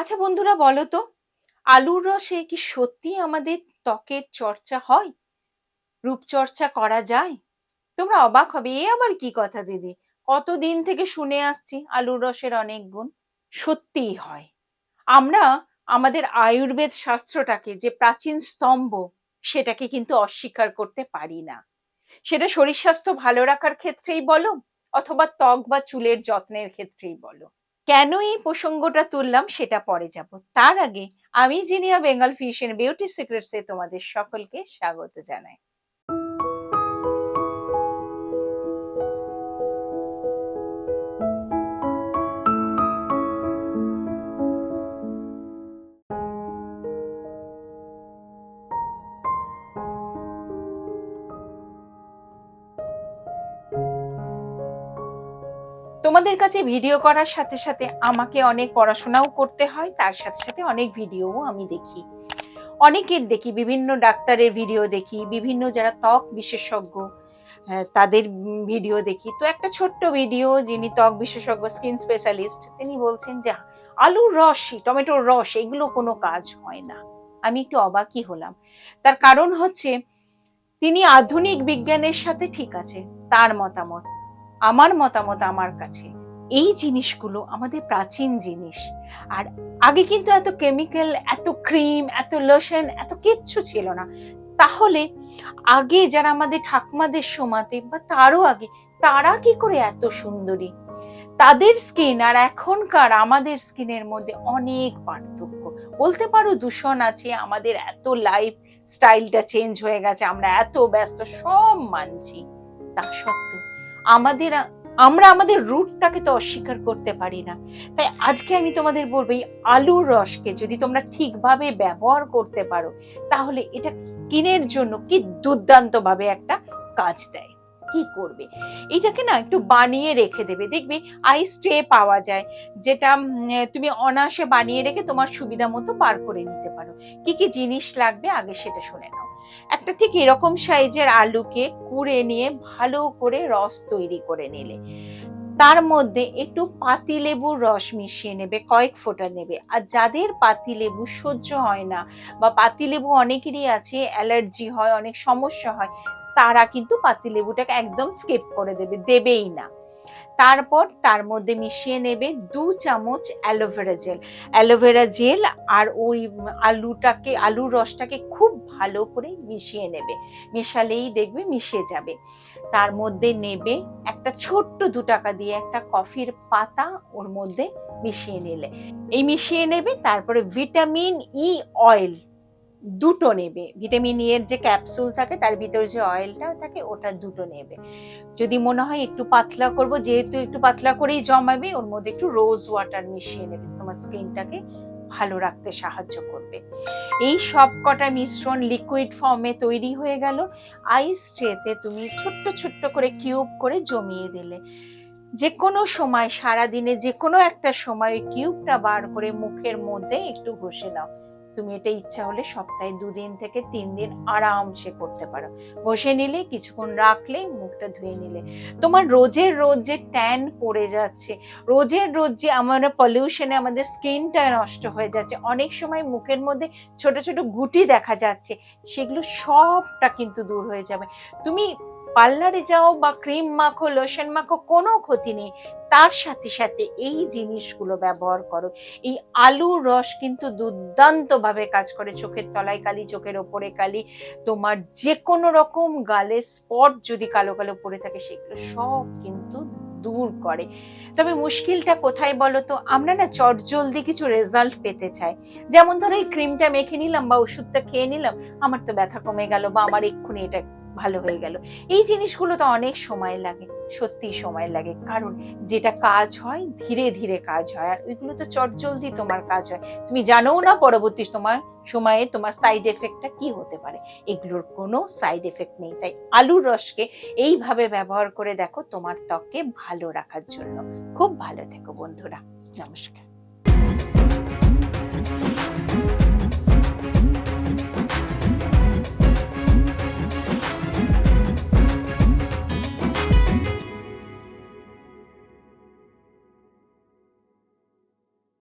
আচ্ছা বন্ধুরা বলো তো, আলুর রসে কি সত্যি আমাদের ত্বকের চর্চা হয়? রূপচর্চা করা যায়? তোমরা অবাক হবে, এ আবার কি কথা দিদি? কতদিন থেকে শুনে আসছি আলুর রসের অনেক গুণ। সত্যিই হয়। আমরা আমাদের আয়ুর্বেদ শাস্ত্রটাকে যে প্রাচীন স্তম্ভ, সেটাকে কিন্তু অস্বীকার করতে পারি না। সেটা শরীর স্বাস্থ্য ভালো রাখার ক্ষেত্রেই বলো, অথবা ত্বক বা চুলের যত্নের ক্ষেত্রেই বলো। কেন এই প্রসঙ্গটা তুললাম সেটা পরে যাব। তার আগে আমি জিনিয়া বেঙ্গল ফিউশন বিউটি সিক্রেটসে তোমাদের সকলকে স্বাগত জানাই। তোমাদের কাছে ভিডিও করার সাথে সাথে আমাকে অনেক পড়াশোনাও করতে হয় তার সাথে সাথে অনেক ভিডিওও আমি দেখি। অনেকের দেখি বিভিন্ন ডাক্তারের ভিডিও দেখি বিভিন্ন যারা ত্বক বিশেষজ্ঞ আহ, তাদের ভিডিও দেখি। তো একটা ছোট্ট ভিডিও যিনি ত্বক বিশেষজ্ঞ স্কিন স্পেশালিস্ট তিনি বলছেন যে আলুর রস টমেটোর রস এগুলো কোনো কাজ হয় না। আমি একটু অবাকই হলাম। তার কারণ হচ্ছে তিনি আধুনিক বিজ্ঞানের সাথে ঠিক আছে তার মতামত। আমার মতামত আমার কাছে। এই জিনিসগুলো আমাদের প্রাচীন জিনিস। আর আগে কিন্তু এত কেমিক্যাল এত ক্রিম এত লোশন এত কিচ্ছু ছিল না। তাহলে আগে যারা আমাদের ঠাকুমাদের সমাতে বা তারও আগে, তারা কি করে এত সুন্দরী? তাদের স্কিন আর এখনকার আমাদের স্কিনের মধ্যে অনেক পার্থক্য। বলতে পারো দূষণ আছে, আমাদের এত লাইফ স্টাইলটা চেঞ্জ হয়ে গেছে, আমরা এত ব্যস্ত, সব মানছি। তা সত্ত্বেও আমাদের, আমরা আমাদের রুটটাকে তো অস্বীকার করতে পারি না। তাই আজকে আমি তোমাদের বলব, এই আলুর রসকে যদি তোমরা ঠিকভাবে ব্যবহার করতে পারো, তাহলে এটা স্কিনের জন্য কি দুর্দান্তভাবে একটা কাজ দেয়। কি করবে? এটাকে না একটু বানিয়ে রেখে দেবে। দেখবে আই স্টে পাওয়া যায়, যেটা তুমি অনায়াসে বানিয়ে রেখে তোমার সুবিধা মতো পার করে নিতে পারো। কি কি জিনিস লাগবে আগে সেটা শুনে নাও। একটা ঠিক এরকম সাইজের আলুকে কুড়ে নিয়ে ভালো করে রস তৈরি করে নিলে। তার মধ্যে একটু পাতিলেবুর রস মিশিয়ে নেবে, কয়েক ফোঁটা নেবে। আর যাদের পাতিলেবু সহ্য হয় না বা পাতিলেবু অনেকেরই আছে, অ্যালার্জি হয়, অনেক সমস্যা হয় তারা কিন্তু পাতিলেবুটাকে একদম স্কিপ করে দেবে, দেবেই না। তারপর তার মধ্যে মিশিয়ে নেবে দু চামচ aloe vera gel. Aloe vera gel আর ওই আলুটাকে, আলুর রসটাকে খুব ভালো করে মিশিয়ে নেবে। মেশালেই দেখবে মিশে যাবে। তার মধ্যে নেবে একটা ছোট্ট দু টাকা দিয়ে একটা কফির পাতা ওর মধ্যে মিশিয়ে নিলে। এই মিশিয়ে নেবে, তারপরে ভিটামিন ই অয়েল দুটো নেবে। ভিটামিন ই এর যে ক্যাপসুল থাকে, তার ভিতরে যে অয়েলটা থাকে, ওটা দুটো নেবে। যদি মনে হয় একটু পাতলা করব, যেহেতু একটু পাতলা করেই জমাবে, ওর মধ্যে একটু রোজ ওয়াটার মিশিয়ে নেবে। তোমার স্কিনটাকে ভালো রাখতে সাহায্য করবে। এই সব কটা মিশ্রণ লিকুইড ফর্মে তৈরি হয়ে গেল। আইস ট্রেতে তুমি ছোট্ট ছোট্ট করে কিউব করে জমিয়ে দিলে। যে কোনো সময়, সারাদিনে যে কোনো একটা সময় কিউবটা বার করে মুখের মধ্যে একটু ঘষে নাও। তুমি এটা ইচ্ছা হলে সপ্তাহে দুদিন থেকে তিন দিন আরামসে করতে পারো। ঘষে নিলে, কিছুক্ষণ রাখলে, মুখটা ধুয়ে নিলে। তোমার রোজের রোজ যে ট্যান পড়ে যাচ্ছে, রোজের রোজ যে আমরা পলিউশনে আমাদের স্কিনটা নষ্ট হয়ে যাচ্ছে, অনেক সময় মুখের মধ্যে ছোট ছোট গুটি দেখা যাচ্ছে, সেগুলো সবটা কিন্তু দূর হয়ে যাবে। তুমি পার্লারে যাও বা ক্রিম মাখো, লোশন মাখো, কোনো ক্ষতি নেই। তার সাথে সাথে এই জিনিসগুলো ব্যবহার করো। এই আলুর রস কিন্তু দুর্দান্তভাবে কাজ করে চোখের তলায় কালি, চোখের ওপরে কালি। তোমার যে কোনো রকম গালে স্পট যদি কালো কালো পড়ে থাকে, সেগুলো সব কিন্তু দূর করে। তবে মুশকিলটা কোথায় বলো তো? আমরা না চটজলদি কিছু রেজাল্ট পেতে চাই। যেমন ধরো এই ক্রিমটা মেখে নিলাম বা ওষুধটা খেয়ে নিলাম, আমার তো ব্যথা কমে গেল বা আমার এক্ষুনি এটা ভালো হয়ে গেল। এই জিনিসগুলো তো অনেক সময় লাগে, সত্যি সময় লাগে। কারণ যেটা কাজ হয়, ধীরে ধীরে কাজ হয়। আর ওইগুলো তো চটজলদি তোমার কাজ হয়। তুমি জানোও না পরবর্তী তোমার সময়ে তোমার সাইড এফেক্টটা কি হতে পারে। এগুলোর কোনো সাইড এফেক্ট নেই। তাই আলুর রসকে এইভাবে ব্যবহার করে দেখো তোমার ত্বককে ভালো রাখার জন্য। খুব ভালো থেকো বন্ধুরা। নমস্কার।